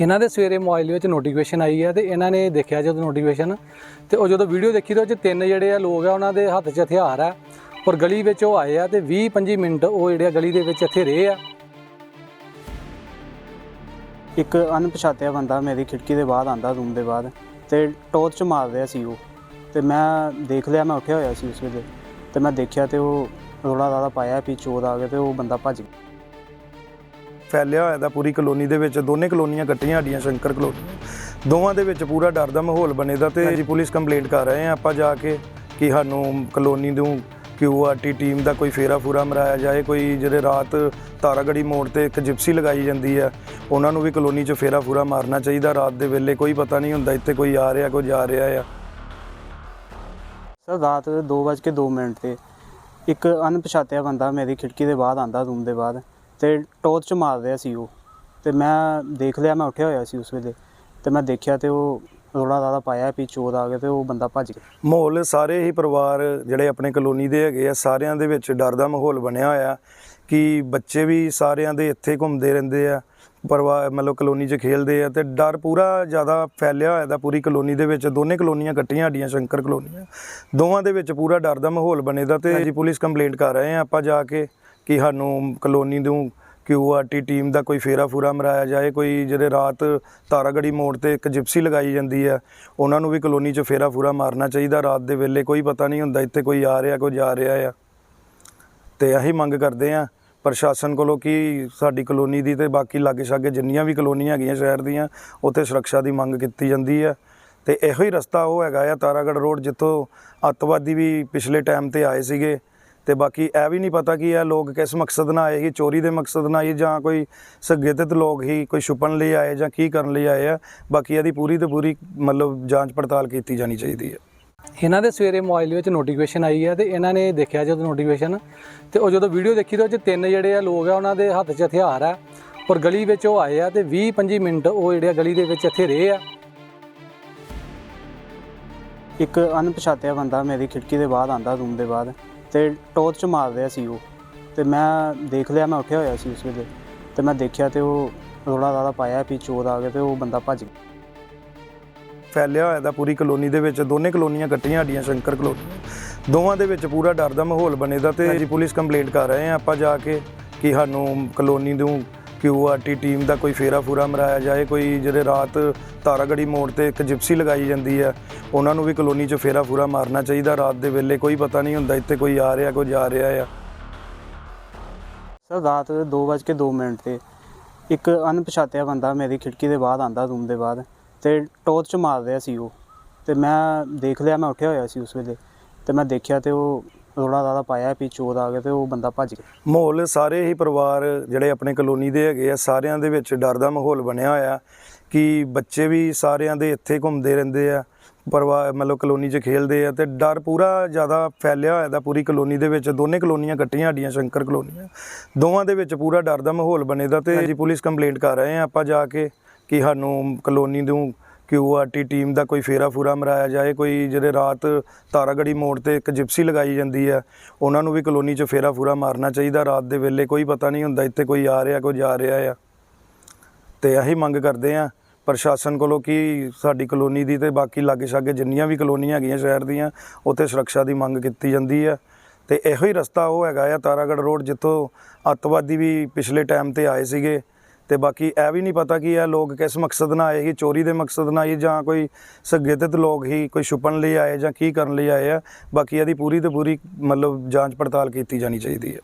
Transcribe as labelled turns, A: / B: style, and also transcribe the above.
A: ਇਹਨਾਂ ਦੇ ਸਵੇਰੇ ਮੋਬਾਈਲ ਵਿੱਚ ਨੋਟੀਫਿਕੇਸ਼ਨ ਆਈ ਹੈ ਤੇ ਇਹਨਾਂ ਨੇ ਦੇਖਿਆ ਜਦੋਂ ਨੋਟੀਫਿਕੇਸ਼ਨ ਤੇ ਉਹ ਜਦੋਂ ਵੀਡੀਓ ਦੇਖੀ ਤਾਂ ਉਹ ਚ ਤਿੰਨ ਜਿਹੜੇ ਆ ਲੋਕ ਆ, ਉਹਨਾਂ ਦੇ ਹੱਥ 'ਚ ਹਥਿਆਰ ਆ ਔਰ ਗਲੀ ਵਿੱਚ ਉਹ ਆਏ ਆ ਤੇ 20 25 ਮਿੰਟ ਉਹ ਜਿਹੜੇ ਆ ਗਲੀ ਦੇ ਵਿੱਚ ਇੱਥੇ ਰਹੇ ਆ।
B: ਇੱਕ ਅਣਪਛਾਤਿਆ ਬੰਦਾ ਮੇਰੀ ਖਿੜਕੀ ਦੇ ਬਾਹਰ ਆਂਦਾ ਰੂਮ ਦੇ ਬਾਹਰ ਤੇ ਟੋਰਚ ਮਾਰ ਰਿਹਾ ਸੀ ਉਹ। ਤੇ ਮੈਂ ਦੇਖ ਲਿਆ, ਮੈਂ ਉੱਠਿਆ ਹੋਇਆ ਸੀ ਉਸ ਵੇਲੇ ਤੇ ਮੈਂ ਦੇਖਿਆ ਤੇ ਉਹ ਰੋਲਾ ਰਾਲਾ ਪਾਇਆ ਵੀ ਚੋਰ ਆ ਗਿਆ ਤੇ ਉਹ ਬੰਦਾ ਭੱਜ ਗਿਆ।
C: ਫੈਲਿਆ ਹੋਇਆ ਦਾ ਪੂਰੀ ਕਲੋਨੀ ਦੇ ਵਿੱਚ ਦੋਨੇ ਕਲੋਨੀਆਂ ਕੱਟੀਆਂ ਸਾਡੀਆਂ ਸ਼ੰਕਰ ਕਲੋਨੀ। ਦੋਵਾਂ ਦੇ ਵਿੱਚ ਪੂਰਾ ਡਰ ਦਾ ਮਾਹੌਲ ਬਣੇ ਦਾ ਤੇ ਅਸੀਂ ਪੁਲਿਸ ਕੰਪਲੇਂਟ ਕਰ ਰਹੇ ਹਾਂ ਆਪਾਂ ਜਾ ਕੇ ਕਿ ਸਾਨੂੰ ਕਲੋਨੀ ਨੂੰ ਕਿਊਆਰਟੀ ਟੀਮ ਦਾ ਕੋਈ ਫੇਰਾ ਫੂਰਾ ਮਰਾਇਆ ਜਾਏ ਕੋਈ ਜਿਹੜੇ ਰਾਤ ਤਾਰਾਗੜੀ ਮੋੜ ਤੇ ਇੱਕ ਜਿਪਸੀ ਲਗਾਈ ਜਾਂਦੀ ਹੈ ਉਹਨਾਂ ਨੂੰ ਵੀ ਕਲੋਨੀ 'ਚ ਫੇਰਾ ਫੂਰਾ ਮਾਰਨਾ ਚਾਹੀਦਾ ਰਾਤ ਦੇ ਵੇਲੇ ਕੋਈ ਪਤਾ ਨਹੀਂ ਹੁੰਦਾ ਇੱਥੇ ਕੋਈ ਆ ਰਿਹਾ ਕੋਈ ਜਾ ਰਿਹਾ ਆ।
B: ਸਰ ਰਾਤ 2:02 ਮਿੰਟ ਤੇ ਇੱਕ ਅਣਪਛਾਤਿਆ ਬੰਦਾ ਮੇਰੀ ਖਿੜਕੀ ਦੇ ਬਾਹਰ ਆਂਦਾ ਰੂਮ ਦੇ ਬਾਹਰ। ਤੇ ਟੋਰਚ ਮਾਰ ਰਿਹਾ ਸੀ ਉਹ। ਤੇ ਮੈਂ ਦੇਖ ਲਿਆ ਮੈਂ ਉੱਠਿਆ ਹੋਇਆ ਸੀ ਉਸ ਵੇਲੇ। ਤੇ ਮੈਂ ਦੇਖਿਆ ਤੇ ਉਹ ਰੋਲਾ ਰਾਲਾ ਪਾਇਆ ਵੀ ਚੋਰ ਆ ਗਏ ਤੇ ਉਹ ਬੰਦਾ ਭੱਜ ਗਿਆ।
C: ਮਾਹੌਲ ਸਾਰੇ ਹੀ ਪਰਿਵਾਰ ਜਿਹੜੇ ਆਪਣੇ ਕਲੋਨੀ ਦੇ ਹੈਗੇ ਆ ਸਾਰਿਆਂ ਦੇ ਵਿੱਚ ਡਰ ਦਾ ਮਾਹੌਲ ਬਣਿਆ ਹੋਇਆ ਕਿ ਬੱਚੇ ਵੀ ਸਾਰਿਆਂ ਦੇ ਇੱਥੇ ਘੁੰਮਦੇ ਰਹਿੰਦੇ ਆ ਪਰਿਵਾਰ ਮਤਲਬ ਕਲੋਨੀ 'ਚ ਖੇਲਦੇ ਆ ਤੇ ਡਰ ਪੂਰਾ ਜ਼ਿਆਦਾ ਫੈਲਿਆ ਹੋਇਆ ਦਾ ਪੂਰੀ ਕਲੋਨੀ ਦੇ ਵਿੱਚ। ਦੋਨੇ ਕਲੋਨੀਆਂ ਕੱਟੀਆਂ ਸਾਡੀਆਂ ਸ਼ੰਕਰ ਕਲੋਨੀਆਂ। ਦੋਵਾਂ ਦੇ ਵਿੱਚ ਪੂਰਾ ਡਰ ਦਾ ਮਾਹੌਲ ਬਣੇ ਦਾ ਤੇ ਅਸੀਂ ਪੁਲਿਸ ਕੰਪਲੇਂਟ ਕਰ ਰਹੇ ਆ। ਆਪਾਂ ਜਾ ਕੇ ਕਿ ਸਾਨੂੰ ਕਲੋਨੀ ਨੂੰ ਕਿਊਆਰਟੀ ਟੀਮ ਦਾ ਕੋਈ ਫੇਰਾ ਫੂਰਾ ਮਰਾਇਆ ਜਾਏ, ਕੋਈ ਜਿਹੜੇ ਰਾਤ ਤਾਰਾਗੜੀ ਮੋੜ ਤੇ ਇੱਕ ਜਿਪਸੀ ਲਗਾਈ ਜਾਂਦੀ ਹੈ, ਉਹਨਾਂ ਨੂੰ ਵੀ ਕਲੋਨੀ 'ਚ ਫੇਰਾ ਫੂਰਾ ਮਾਰਨਾ ਚਾਹੀਦਾ ਰਾਤ ਦੇ ਵੇਲੇ, ਕੋਈ ਪਤਾ ਨਹੀਂ ਹੁੰਦਾ ਇੱਥੇ ਕੋਈ ਆ ਰਿਹਾ, ਕੋਈ ਜਾ ਰਿਹਾ ਆ। ਤੇ ਅਸੀਂ ਮੰਗ ਕਰਦੇ ਆ ਪ੍ਰਸ਼ਾਸਨ ਕੋਲੋਂ ਕਿ ਸਾਡੀ ਕਲੋਨੀ ਦੀ ਤੇ ਬਾਕੀ ਲਾਗੇ ਛਾਗੇ ਜਿੰਨੀਆਂ ਵੀ ਕਲੋਨੀਆਂ ਹੈਗੀਆਂ ਸ਼ਹਿਰ ਦੀਆਂ, ਉੱਥੇ ਸੁਰੱਖਿਆ ਦੀ ਮੰਗ ਕੀਤੀ ਜਾਂਦੀ ਹੈ। ਤੇ ਇਹੋ ਹੀ ਰਸਤਾ ਉਹ ਹੈਗਾ ਆ ਤਾਰਾਗੜ ਰੋਡ, ਜਿੱਥੋਂ ਅੱਤਵਾਦੀ ਵੀ ਪਿਛਲੇ ਟਾਈਮ ਤੇ ਆਏ ਸੀਗੇ। ਤੇ ਬਾਕੀ ਇਹ ਵੀ ਨਹੀਂ ਪਤਾ ਕਿ ਇਹ ਲੋਕ ਕਿਸ ਮਕਸਦ ਨਾਲ ਆਏ ਸੀ ਚੋਰੀ ਦੇ ਮਕਸਦ ਨਾਲ ਆਏ ਜਾਂ ਕੋਈ ਸਗੇਤਿਤ ਲੋਕ ਹੀ ਕੋਈ ਛੁਪਣ ਲਈ ਆਏ ਜਾਂ ਕੀ ਕਰਨ ਲਈ ਆਏ ਆ। ਬਾਕੀ ਇਹਦੀ ਪੂਰੀ ਤੇ ਪੂਰੀ ਮਤਲਬ ਜਾਂਚ ਪੜਤਾਲ ਕੀਤੀ ਜਾਣੀ ਚਾਹੀਦੀ ਹੈ।
A: ਇਹਨਾਂ ਦੇ ਸਵੇਰੇ ਮੋਬਾਈਲ ਵਿੱਚ ਨੋਟੀਫਿਕੇਸ਼ਨ ਆਈ ਹੈ ਤੇ ਇਹਨਾਂ ਨੇ ਦੇਖਿਆ ਜਦੋਂ ਨੋਟੀਫਿਕੇਸ਼ਨ ਤੇ ਉਹ ਜਦੋਂ ਵੀਡੀਓ ਦੇਖੀ ਤੇ ਉਹ ਚ ਤਿੰਨ ਜਿਹੜੇ ਆ ਲੋਕ ਆ ਉਹਨਾਂ ਦੇ ਹੱਥ 'ਚ ਹਥਿਆਰ ਆ ਔਰ ਗਲੀ ਵਿੱਚ ਉਹ ਆਏ ਆ ਤੇ 20 25 ਮਿੰਟ ਉਹ ਜਿਹੜੇ ਆ ਗਲੀ ਦੇ ਵਿੱਚ ਇੱਥੇ ਰਹੇ ਆ।
B: ਇੱਕ ਅਣਪਛਾਤਿਆ ਬੰਦਾ ਮੇਰੀ ਖਿੜਕੀ ਦੇ ਬਾਹਰ ਆਂਦਾ ਰੂਮ ਦੇ ਬਾਹਰ। ਤੇ ਟੋਰਚ ਮਾਰ ਰਿਹਾ ਸੀ ਉਹ। ਤੇ ਮੈਂ ਦੇਖ ਲਿਆ ਮੈਂ ਉੱਠਿਆ ਹੋਇਆ ਸੀ ਉਸ ਵੇਲੇ। ਤੇ ਮੈਂ ਦੇਖਿਆ ਤੇ ਉਹ ਰੋਲਾ ਰਾਲਾ ਪਾਇਆ ਵੀ ਚੋਰ ਆ ਗਏ ਤੇ ਉਹ ਬੰਦਾ ਭੱਜ ਗਿਆ।
C: ਫੈਲਿਆ ਹੋਇਆ ਦਾ ਪੂਰੀ ਕਲੋਨੀ ਦੇ ਵਿੱਚ ਦੋਨੇ ਕਲੋਨੀਆਂ ਕੱਟੀਆਂ ਸਾਡੀਆਂ ਸ਼ੰਕਰ ਕਲੋਨੀ। ਦੋਵਾਂ ਦੇ ਵਿੱਚ ਪੂਰਾ ਡਰ ਦਾ ਮਾਹੌਲ ਬਣੇ ਦਾ ਤੇ ਅਸੀਂ ਪੁਲਿਸ ਕੰਪਲੇਂਟ ਕਰ ਰਹੇ ਹਾਂ ਆਪਾਂ ਜਾ ਕੇ ਕਿ ਸਾਨੂੰ ਕਲੋਨੀ ਨੂੰ ਕਿਊਆਰਟੀ ਟੀਮ ਦਾ ਕੋਈ ਫੇਰਾ ਫੂਰਾ ਮਰਾਇਆ ਜਾਏ, ਕੋਈ ਜਿਹੜੇ ਰਾਤ ਤਾਰਾਗੜੀ ਮੋੜ ਤੇ ਇੱਕ ਜਿਪਸੀ ਲਗਾਈ ਜਾਂਦੀ ਹੈ ਉਹਨਾਂ ਨੂੰ ਵੀ ਕਲੋਨੀ 'ਚ ਫੇਰਾ ਫੂਰਾ ਮਾਰਨਾ ਚਾਹੀਦਾ। ਰਾਤ ਦੇ ਵੇਲੇ ਕੋਈ ਪਤਾ ਨਹੀਂ ਹੁੰਦਾ ਇੱਥੇ ਕੋਈ ਆ ਰਿਹਾ, ਕੋਈ ਜਾ ਰਿਹਾ ਆ।
B: ਸਰ, ਰਾਤ 2:02 ਮਿੰਟ ਤੇ ਇੱਕ ਅਣਪਛਾਤਿਆ ਬੰਦਾ ਮੇਰੀ ਖਿੜਕੀ ਦੇ ਬਾਹਰ ਆਂਦਾ ਰੂਮ ਦੇ ਬਾਹਰ ਤੇ ਟੋਰਚ ਮਾਰ ਰਿਹਾ ਸੀ ਉਹ। ਤੇ ਮੈਂ ਦੇਖ ਲਿਆ, ਮੈਂ ਉੱਠਿਆ ਹੋਇਆ ਸੀ ਉਸ ਵੇਲੇ ਤੇ ਮੈਂ ਦੇਖਿਆ ਤੇ ਉਹ ਰੋਲਾ ਰਾਲਾ ਪਾਇਆ ਵੀ ਚੋਰ ਆ ਗਏ ਤੇ ਉਹ ਬੰਦਾ ਭੱਜ ਗਿਆ।
C: ਮਾਹੌਲ ਸਾਰੇ ਹੀ ਪਰਿਵਾਰ ਜਿਹੜੇ ਆਪਣੇ ਕਲੋਨੀ ਦੇ ਹੈਗੇ ਆ ਸਾਰਿਆਂ ਦੇ ਵਿੱਚ ਡਰ ਦਾ ਮਾਹੌਲ ਬਣਿਆ ਹੋਇਆ ਕਿ ਬੱਚੇ ਵੀ ਸਾਰਿਆਂ ਦੇ ਇੱਥੇ ਘੁੰਮਦੇ ਰਹਿੰਦੇ ਆ ਪਰਿਵਾਰ ਮਤਲਬ ਕਲੋਨੀ 'ਚ ਖੇਲਦੇ ਆ ਤੇ ਡਰ ਪੂਰਾ ਜ਼ਿਆਦਾ ਫੈਲਿਆ ਹੋਇਆ ਦਾ ਪੂਰੀ ਕਲੋਨੀ ਦੇ ਵਿੱਚ ਦੋਨੇ ਕਲੋਨੀਆਂ ਕੱਟੀਆਂ ਸਾਡੀਆਂ ਸ਼ੰਕਰ ਕਲੋਨੀਆਂ। ਦੋਵਾਂ ਦੇ ਵਿੱਚ ਪੂਰਾ ਡਰ ਦਾ ਮਾਹੌਲ ਬਣੇ ਦਾ ਤੇ ਅਸੀਂ ਪੁਲਿਸ ਕੰਪਲੇਂਟ ਕਰ ਰਹੇ ਹਾਂ ਆਪਾਂ ਜਾ ਕੇ ਕਿ ਸਾਨੂੰ ਕਲੋਨੀ ਨੂੰ ਕਿ ਕਿਊਆਰਟੀ ਟੀਮ ਦਾ ਕੋਈ ਫੇਰਾ ਫੂਰਾ ਮਰਾਇਆ ਜਾਏ, ਕੋਈ ਜਿਹੜੇ ਰਾਤ ਤਾਰਾਗੜੀ ਮੋੜ ਤੇ ਇੱਕ ਜਿਪਸੀ ਲਗਾਈ ਜਾਂਦੀ ਹੈ, ਉਹਨਾਂ ਨੂੰ ਵੀ ਕਲੋਨੀ 'ਚ ਫੇਰਾ ਫੂਰਾ ਮਾਰਨਾ ਚਾਹੀਦਾ ਰਾਤ ਦੇ ਵੇਲੇ, ਕੋਈ ਪਤਾ ਨਹੀਂ ਹੁੰਦਾ ਇੱਥੇ ਕੋਈ ਆ ਰਿਹਾ, ਕੋਈ ਜਾ ਰਿਹਾ ਆ। ਤੇ ਅਸੀਂ ਮੰਗ ਕਰਦੇ ਆ ਪ੍ਰਸ਼ਾਸਨ ਕੋਲੋਂ ਕਿ ਸਾਡੀ ਕਲੋਨੀ ਦੀ ਤੇ ਬਾਕੀ ਲਾਗੇ ਛਾਗੇ ਜਿੰਨੀਆਂ ਵੀ ਕਲੋਨੀਆਂ ਹੈਗੀਆਂ ਸ਼ਹਿਰ ਦੀਆਂ, ਉੱਥੇ ਸੁਰੱਖਿਆ ਦੀ ਮੰਗ ਕੀਤੀ ਜਾਂਦੀ ਹੈ। ਤੇ ਇਹੋ ਹੀ ਰਸਤਾ ਉਹ ਹੈਗਾ ਆ ਤਾਰਾਗੜ ਰੋਡ, ਜਿੱਥੋਂ ਅੱਤਵਾਦੀ ਵੀ ਪਿਛਲੇ ਟਾਈਮ ਤੇ ਆਏ ਸੀਗੇ। ਤੇ ਬਾਕੀ ਇਹ ਵੀ ਨਹੀਂ ਪਤਾ ਕਿ ਇਹ ਲੋਕ ਕਿਸ ਮਕਸਦ ਨਾਲ ਆਏ ਸੀ, ਚੋਰੀ ਦੇ ਮਕਸਦ ਨਾਲ ਆਏ ਜਾਂ ਕੋਈ ਸਗੇਤਿਤ ਲੋਕ ਹੀ ਕੋਈ ਛੁਪਣ ਲਈ ਆਏ ਜਾਂ ਕੀ ਕਰਨ ਲਈ ਆਏ ਆ। ਬਾਕੀ ਇਹਦੀ ਪੂਰੀ ਤੇ ਪੂਰੀ ਮਤਲਬ ਜਾਂਚ ਪੜਤਾਲ ਕੀਤੀ ਜਾਣੀ ਚਾਹੀਦੀ ਹੈ।